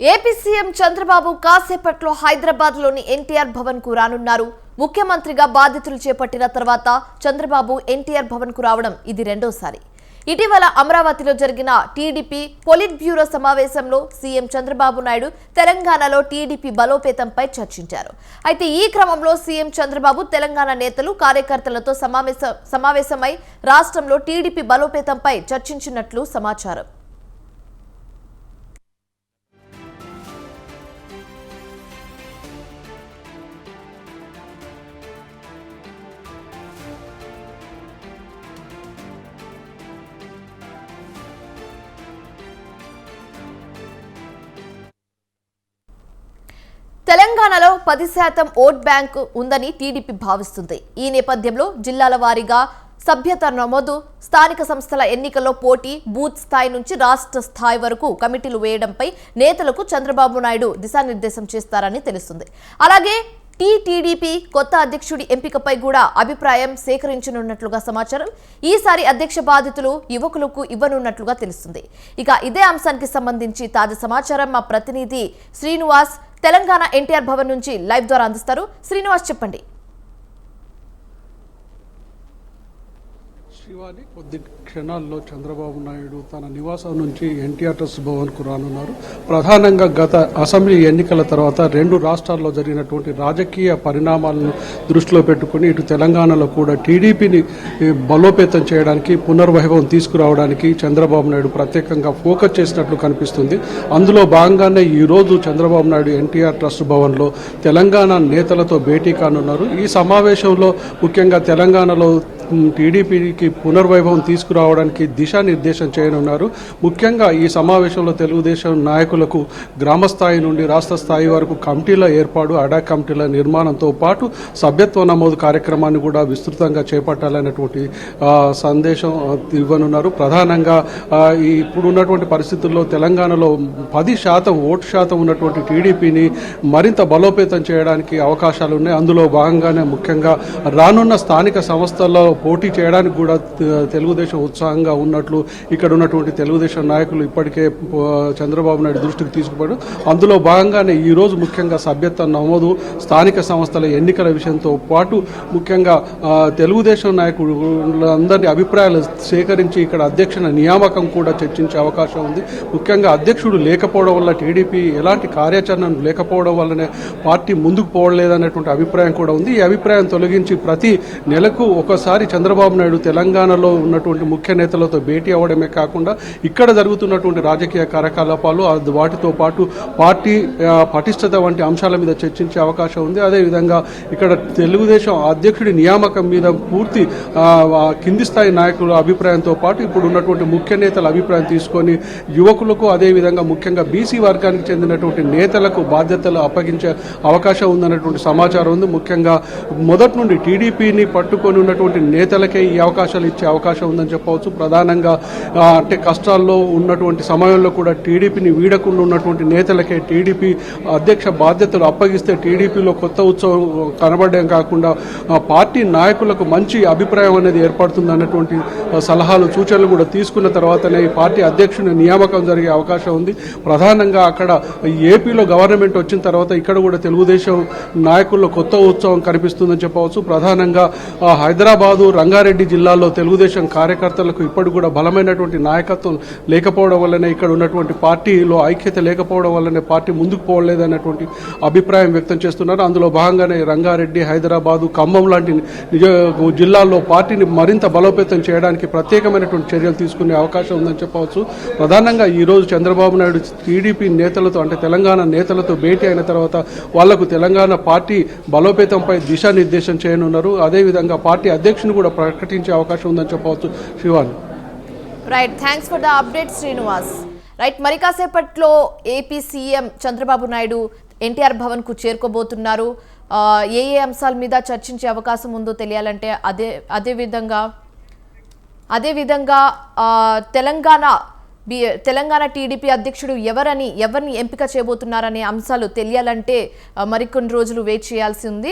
AP CM Chandrababu కాసేపట్లో హైదరాబాద్లోని ఎన్టీఆర్ భవన్కు రానున్నారు. ముఖ్యమంత్రిగా బాధ్యతలు చేపట్టిన తర్వాత చంద్రబాబు ఎన్టీఆర్ భవన్కు రావడం ఇది రెండోసారి. ఇటీవల అమరావతిలో జరిగిన టీడీపీ పొలిట్ బ్యూరో సమావేశంలో సీఎం చంద్రబాబు నాయుడు తెలంగాణలో టీడీపీ బలోపేతంపై చర్చించారు. అయితే ఈ క్రమంలో సీఎం చంద్రబాబు తెలంగాణ నేతలు కార్యకర్తలతో సమావేశ సమావేశమై రాష్ట్రంలో టీడీపీ బలోపేతంపై చర్చించినట్లు సమాచారం. తెలంగాణలో పది శాతం ఓట్ బ్యాంకు ఉందని టీడీపీ భావిస్తుంది. ఈ నేపథ్యంలో జిల్లాల వారీగా సభ్యత నమోదు స్థానిక సంస్థల ఎన్నికల్లో పోటీ బూత్ స్థాయి నుంచి రాష్ట్ర స్థాయి వరకు కమిటీలు వేయడంపై నేతలకు చంద్రబాబు నాయుడు దిశానిర్దేశం చేస్తారని తెలుస్తుంది. అలాగే టీటీడీపీ కొత్త అధ్యక్షుడి ఎంపికపై కూడా అభిప్రాయం సేకరించనున్నట్లుగా సమాచారం. ఈసారి అధ్యక్ష బాధితులు యువకులకు ఇవ్వనున్నట్లుగా తెలుస్తుంది. ఇక ఇదే అంశానికి సంబంధించి తాజా సమాచారం మా ప్రతినిధి శ్రీనివాస్. తెలంగాణ ఎన్టీఆర్ భవన్ నుంచి లైవ్ ద్వారా అందిస్తారు. శ్రీనివాస్ చెప్పండి. శివాని కొద్ది క్షణాల్లో చంద్రబాబు నాయుడు తన నివాసం నుంచి ఎన్టీఆర్ ట్రస్ట్ భవన్కు రానున్నారు. ప్రధానంగా గత అసెంబ్లీ ఎన్నికల తర్వాత రెండు రాష్ట్రాల్లో జరిగినటువంటి రాజకీయ పరిణామాలను దృష్టిలో పెట్టుకుని ఇటు తెలంగాణలో కూడా టీడీపీని బలోపేతం చేయడానికి పునర్వైభవం తీసుకురావడానికి చంద్రబాబు నాయుడు ప్రత్యేకంగా ఫోకస్ చేసినట్లు కనిపిస్తుంది. అందులో భాగంగానే ఈ రోజు చంద్రబాబు నాయుడు ఎన్టీఆర్ ట్రస్ట్ భవన్లో తెలంగాణ నేతలతో భేటీ కానున్నారు. ఈ సమావేశంలో ముఖ్యంగా తెలంగాణలో టీడీపీకి పునర్వైభవం తీసుకురావడానికి దిశానిర్దేశం చేయనున్నారు. ముఖ్యంగా ఈ సమావేశంలో తెలుగుదేశం నాయకులకు గ్రామస్థాయి నుండి రాష్ట్ర స్థాయి వరకు కమిటీల ఏర్పాటు అడా కమిటీల నిర్మాణంతో పాటు సభ్యత్వ నమోదు కార్యక్రమాన్ని కూడా విస్తృతంగా చేపట్టాలనేటువంటి సందేశం ఇవ్వనున్నారు. ప్రధానంగా ఇప్పుడు ఉన్నటువంటి పరిస్థితుల్లో తెలంగాణలో పది శాతం ఓటు శాతం ఉన్నటువంటి టీడీపీని మరింత బలోపేతం చేయడానికి అవకాశాలు ఉన్నాయి అందులో భాగంగానే ముఖ్యంగా రానున్న స్థానిక సంస్థల్లో పోటీ చేయడానికి కూడా తెలుగుదేశం ఉత్సాహంగా ఉన్నట్లు ఇక్కడ ఉన్నటువంటి తెలుగుదేశం నాయకులు ఇప్పటికే చంద్రబాబు నాయుడు దృష్టికి తీసుకుపోయారు. అందులో భాగంగానే ఈ రోజు ముఖ్యంగా సభ్యత్వ నమోదు స్థానిక సంస్థల ఎన్నికల విషయంతో పాటు ముఖ్యంగా తెలుగుదేశం తెలుగుదేశం నాయకులందరి అభిప్రాయాలు సేకరించి ఇక్కడ అధ్యక్షుల నియామకం కూడా చర్చించే అవకాశం ఉంది. ముఖ్యంగా అధ్యక్షుడు లేకపోవడం వల్ల టీడీపీ ఎలాంటి కార్యాచరణ లేకపోవడం వల్లనే పార్టీ ముందుకు పోవలేదనేటువంటి అభిప్రాయం కూడా ఉంది. ఈ అభిప్రాయం తొలగించి ప్రతి నెలకు ఒకసారి చంద్రబాబు నాయుడు తెలంగాణలో ఉన్నటువంటి ముఖ్య నేతలతో భేటీ అవ్వడమే కాకుండా ఇక్కడ జరుగుతున్నటువంటి రాజకీయ కార్యకలాపాలు వాటితో పాటు పార్టీ పటిష్టత వంటి అంశాల మీద చర్చించే అవకాశం ఉంది. అదేవిధంగా ఇక్కడ తెలుగుదేశం అధ్యక్షుడి నియామకం మీద పూర్తి కింది స్థాయి నాయకుల అభిప్రాయంతో పాటు ఇప్పుడు ఉన్నటువంటి ముఖ్య నేతల అభిప్రాయం తీసుకొని యువకులకు అదేవిధంగా ముఖ్యంగా బీసీ వర్గానికి చెందినటువంటి నేతలకు బాధ్యతలు అప్పగించే అవకాశం ఉందన్నటువంటి సమాచారం ఉంది. ముఖ్యంగా మొదటి నుండి టీడీపీని పట్టుకొని ఉన్నటువంటి నేతలకే ఈ అవకాశాలు ఇచ్చే అవకాశం ఉందని చెప్పవచ్చు. ప్రధానంగా అంటే కష్టాల్లో ఉన్నటువంటి సమయంలో కూడా టీడీపీని వీడకుండా ఉన్నటువంటి నేతలకే టీడీపీ అధ్యక్ష బాధ్యతలు అప్పగిస్తే టీడీపీలో కొత్త ఉత్సవం కనబడడం కాకుండా పార్టీ నాయకులకు మంచి అభిప్రాయం అనేది ఏర్పడుతుంది అన్నటువంటి సలహాలు సూచనలు కూడా తీసుకున్న తర్వాతనే ఈ పార్టీ అధ్యక్షుని నియామకం జరిగే అవకాశం ఉంది. ప్రధానంగా అక్కడ ఏపీలో గవర్నమెంట్ వచ్చిన తర్వాత ఇక్కడ కూడా తెలుగుదేశం నాయకుల్లో కొత్త ఉత్సవం కనిపిస్తుందని చెప్పవచ్చు. ప్రధానంగా హైదరాబాదు రంగారెడ్డి జిల్లాలో తెలుగుదేశం కార్యకర్తలకు ఇప్పటి కూడా బలమైనటువంటి నాయకత్వం లేకపోవడం వల్లనే ఇక్కడ ఉన్నటువంటి పార్టీలో ఐక్యత లేకపోవడం వల్లనే పార్టీ ముందుకు పోవలేదన్నటువంటి అభిప్రాయం వ్యక్తం చేస్తున్నారు. అందులో భాగంగానే రంగారెడ్డి హైదరాబాదు ఖమ్మం లాంటి నిజ జిల్లాల్లో పార్టీని మరింత బలోపేతం చేయడానికి ప్రత్యేకమైనటువంటి చర్యలు తీసుకునే అవకాశం ఉందని చెప్పవచ్చు. ప్రధానంగా ఈ రోజు చంద్రబాబు నాయుడు టీడీపీ నేతలతో అంటే తెలంగాణ నేతలతో భేటీ అయిన తర్వాత వాళ్ళకు తెలంగాణ పార్టీ బలోపేతంపై దిశానిర్దేశం చేయనున్నారు. అదేవిధంగా పార్టీ అధ్యక్షుని కూడా ప్రకటించే అవకాశం ఉందని చెప్పవచ్చు Shivan. Right thanks for the update Srinivas right మరి కాసేపట్లో AP CM Chandrababu Naidu NTR భవన్కు చేరుకోబోతున్నారు. ఏ ఏ అంశాల మీద చర్చించే అవకాశం ఉందో తెలియాలంటే అదే అదే విధంగా తెలంగాణ బి తెలంగాణ టీడీపీ అధ్యక్షుడు ఎవరని ఎవరిని ఎంపిక చేయబోతున్నారనే అంశాలు తెలియాలంటే మరికొన్ని రోజులు వెయిట్ చేయాల్సి ఉంది.